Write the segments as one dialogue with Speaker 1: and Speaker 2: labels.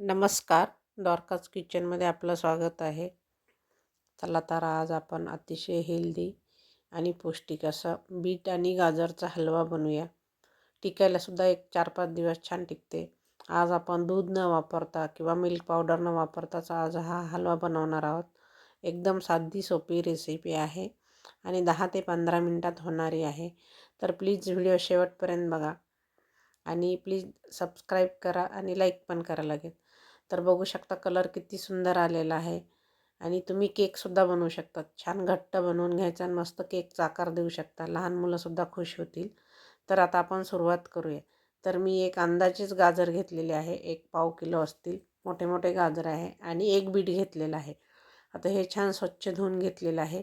Speaker 1: नमस्कार. द्वारकाज किचनमध्ये आपलं स्वागत आहे. चला तर आज आपण अतिशय हेल्दी आणि पौष्टिक असा बीट आणि गाजरचा हलवा बनवूया. टिकायलासुद्धा एक चार पाच दिवस छान टिकते. आज आपण दूध न वापरता किंवा मिल्क पावडर न वापरताच आज हा हलवा बनवणार आहोत. एकदम साधी सोपी रेसिपी आहे आणि दहा ते पंधरा मिनटात होणारी आहे. तर प्लीज व्हिडिओ शेवटपर्यंत बघा. आणि प्लीज सबस्क्राईब करा आणि लाईक पण करा लागेल तर बघू शकता कलर किती सुंदर आलेला आहे. आणि तुम्ही केकसुद्धा बनवू शकता. छान घट्ट बनवून घ्यायचा आणि मस्त केकचा आकार देऊ शकता. लहान मुलंसुद्धा खुश होतील. तर आता आपण सुरुवात करूया. तर मी एक अंदाजेच गाजर घेतलेले आहे. एक पाव किलो असतील. मोठे मोठे गाजर आहे. आणि एक बीट घेतलेलं आहे. आता हे छान स्वच्छ धुवून घेतलेलं आहे.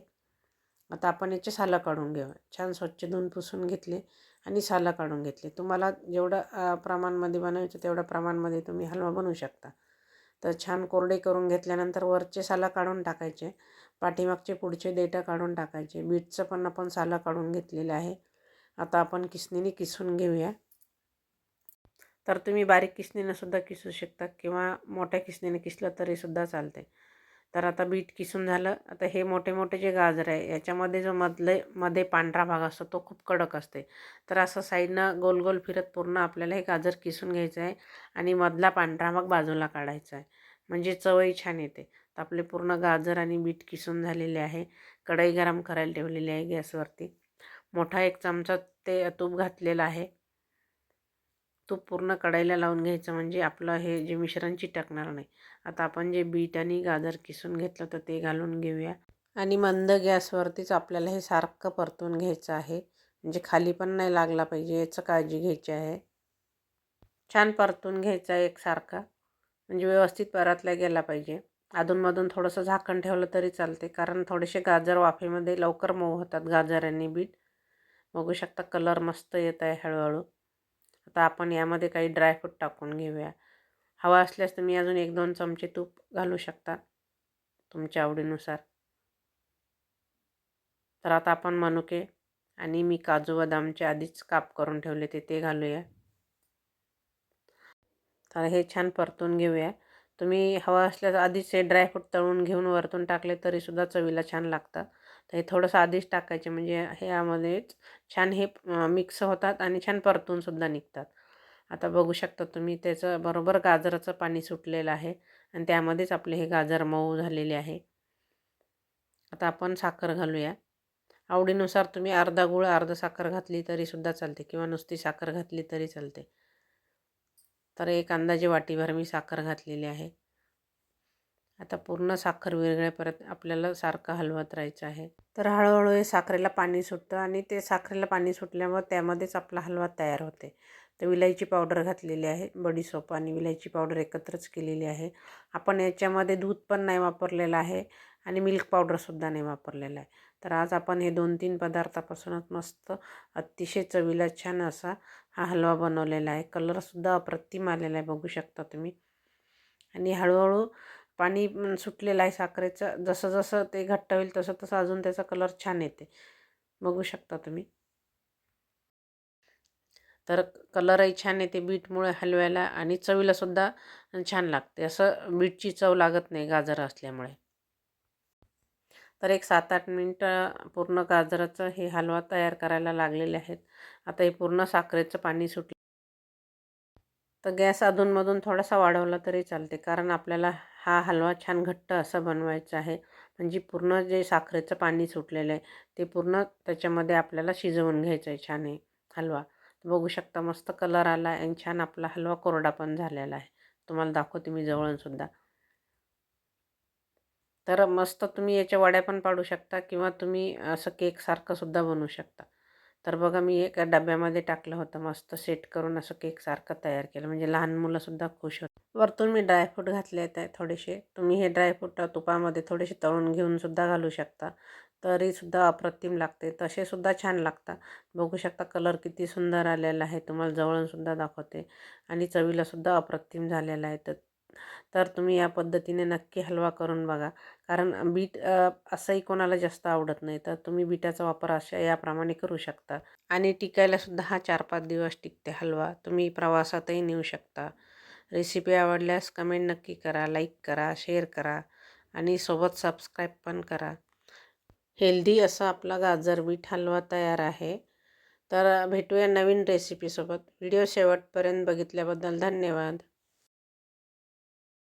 Speaker 1: आता आपण याचे सालं काढून घेऊ छान स्वच्छ धुवून पुसून घेतले आणि सालं काढून घेतले. तुम्हाला जेवढं प्रमाणमध्ये बनवायचं तेवढ्या प्रमाणमध्ये तुम्ही हलवा बनवू शकता. तर छान कोरडे करून घेतल्यानंतर वरचे सालं काढून टाकायचे. पाठीमागचे पुढचे देठं काढून टाकायचे. बीटचं पण आपण सालं काढून घेतलेलं आहे. आता आपण किसणीने किसून घेऊया. तर तुम्ही बारीक किसणीनं सुद्धा किसू शकता किंवा मोठ्या किसणीने किसलं तरीसुद्धा चालते तर आता बीट किसून झालं. आता हे मोठे मोठे जे गाजर आहे याच्यामध्ये जो मधले मध्ये पांढरा भाग असतो तो खूप कडक असते. तर असं साईडनं गोल गोल फिरत पूर्ण आपल्याला हे गाजर किसून घ्यायचं आहे आणि मधला पांढरा भाग बाजूला काढायचा आहे. म्हणजे चवही छान येते. तर आपले पूर्ण गाजर आणि बीट किसून झालेले आहे. कढई गरम करायला ठेवलेली आहे गॅसवरती. मोठा एक चमचा ते तूप घातलेला आहे. तूप पूर्ण कढईला लावून घ्यायचं म्हणजे आपलं हे जे मिश्रण चिटकणार नाही. आता आपण जे बीट आणि गाजर किसून घेतलं तर ते घालून घेऊया. आणि मंद गॅसवरतीच आपल्याला हे सारखं परतून घ्यायचं आहे. म्हणजे खाली पण नाही लागला पाहिजे याचं काळजी घ्यायची आहे. छान परतून घ्यायचं आहे एकसारखा म्हणजे व्यवस्थित परतला गेला पाहिजे. अधूनमधून थोडंसं झाकण ठेवलं तरी चालते. कारण थोडेसे गाजर वाफेमध्ये लवकर मऊ होतात गाजर आणि बीट. बघू शकता कलर मस्त येत आहे हळूहळू. आता आपण यामध्ये काही ड्रायफ्रूट टाकून घेऊया. हवा असल्यास तुम्ही अजून एक दोन चमचे तूप घालू शकता तुमच्या आवडीनुसार. तर आता आपण मनुके आणि मी काजू बदामचे आधीच काप करून ठेवले ते ते घालूया. तर हे छान परतून घेऊया. तुम्ही हवा असल्यास आधीच हे ड्रायफ्रूट तळून घेऊन वरतून टाकले तरीसुद्धा चवीला छान लागतात तर हे थोडंसं आधीच टाकायचे म्हणजे ह्यामध्येच छान हे मिक्स होतात आणि छान परतूनसुद्धा निघतात. आता बघू शकता तुम्ही त्याचं बरोबर गाजराचं पाणी सुटलेलं आहे आणि त्यामध्येच आपले हे गाजर मऊ झालेले आहे. आता आपण साखर घालूया. आवडीनुसार तुम्ही अर्धा गुळ अर्धा साखर घातली तरीसुद्धा चालते किंवा नुसती साखर घातली तरी चालते. तर एक अंदाजे वाटीभर मी साखर घातलेली आहे. आता पूर्ण साखर विरगळेपर्यंत आपल्याला सारखं हलवत राहायचं आहे. तर हळूहळू हे साखरेला पाणी सुटतं आणि ते साखरेला पाणी सुटल्यामुळे त्यामध्येच आपला हलवा तयार होते. तर विलायची पावडर घातलेली आहे बडीसोप आणि विलायची पावडर एकत्रच केलेली आहे. आपण याच्यामध्ये दूध पण नाही वापरलेलं आहे आणि मिल्क पावडरसुद्धा नाही वापरलेला आहे. तर आज आपण हे दोन तीन पदार्थापासूनच मस्त अतिशय चवीला छान असा हा हलवा बनवलेला आहे. कलरसुद्धा अप्रतिम आलेला आहे बघू शकता तुम्ही. आणि हळूहळू पाणी सुटलेलं आहे साखरेचं. जसं जसं ते घट्ट होईल तसं तसं अजून त्याचा कलर छान येते. बघू शकता तुम्ही. तर कलरही छान येते बीटमुळे हलव्याला आणि चवीलासुद्धा छान लागते. असं बीटची चव लागत नाही गाजर असल्यामुळे. तर एक सात आठ मिनटं पूर्ण गाजराचं हे हलवा तयार करायला लागलेले आहेत. आता हे पूर्ण साखरेचं पाणी सुटलं. तर गॅस अधूनमधून थोडासा वाढवला तरी चालते कारण आपल्याला हा हलवा छान घट्ट असा बनवायचा आहे. म्हणजे पूर्ण जे साखरेचं पाणी सुटलेलं आहे ते पूर्ण त्याच्यामध्ये आपल्याला शिजवून घ्यायचं आहे छान आहे हलवा. बघू शकता मस्त कलर आला आहे आणि छान आपला हलवा कोरडा पण झालेला आहे. तुम्हाला दाखवते मी जवळूनसुद्धा तर मस्त तुम्ही याच्या वड्या पण पाडू शकता किंवा तुम्ही असं केकसारखंसुद्धा बनवू शकता. तर बघा मी एका डब्यामध्ये टाकलं होतं मस्त सेट करून असं केकसारखं तयार केलं. म्हणजे लहान मुलंसुद्धा खुश होतं वरतून मी ड्रायफ्रूट घातले आहेत थोडेसे. तुम्ही हे ड्रायफ्रूट तुपामध्ये थोडेसे तळून घेऊनसुद्धा घालू शकता. तरीसुद्धा अप्रतिम लागते. तसेसुद्धा छान लागतात. बघू शकता कलर किती सुंदर आलेला आहे. तुम्हाला जवळूनसुद्धा दाखवते. आणि चवीलासुद्धा अप्रतिम झालेला आहे. तर तर तुम्ही या पद्धतीने नक्की हलवा करून बघा. कारण बीट असंही कोणाला जास्त आवडत नाही. तर तुम्ही बीटाचा वापर अशा याप्रमाणे करू शकता. आणि टिकायलासुद्धा हा चार पाच दिवस टिकते हलवा. तुम्ही प्रवासातही नेऊ शकता. रेसिपी आवडल्यास कमेंट नक्की करा लाईक करा शेअर करा आणि सोबत सबस्क्राईब पण करा. हेल्दी असा आपला गाजर बीट हलवा तयार आहे. तर भेटूया नवीन रेसिपीसोबत व्हिडिओ शेवटपर्यंत बघितल्याबद्दल धन्यवाद.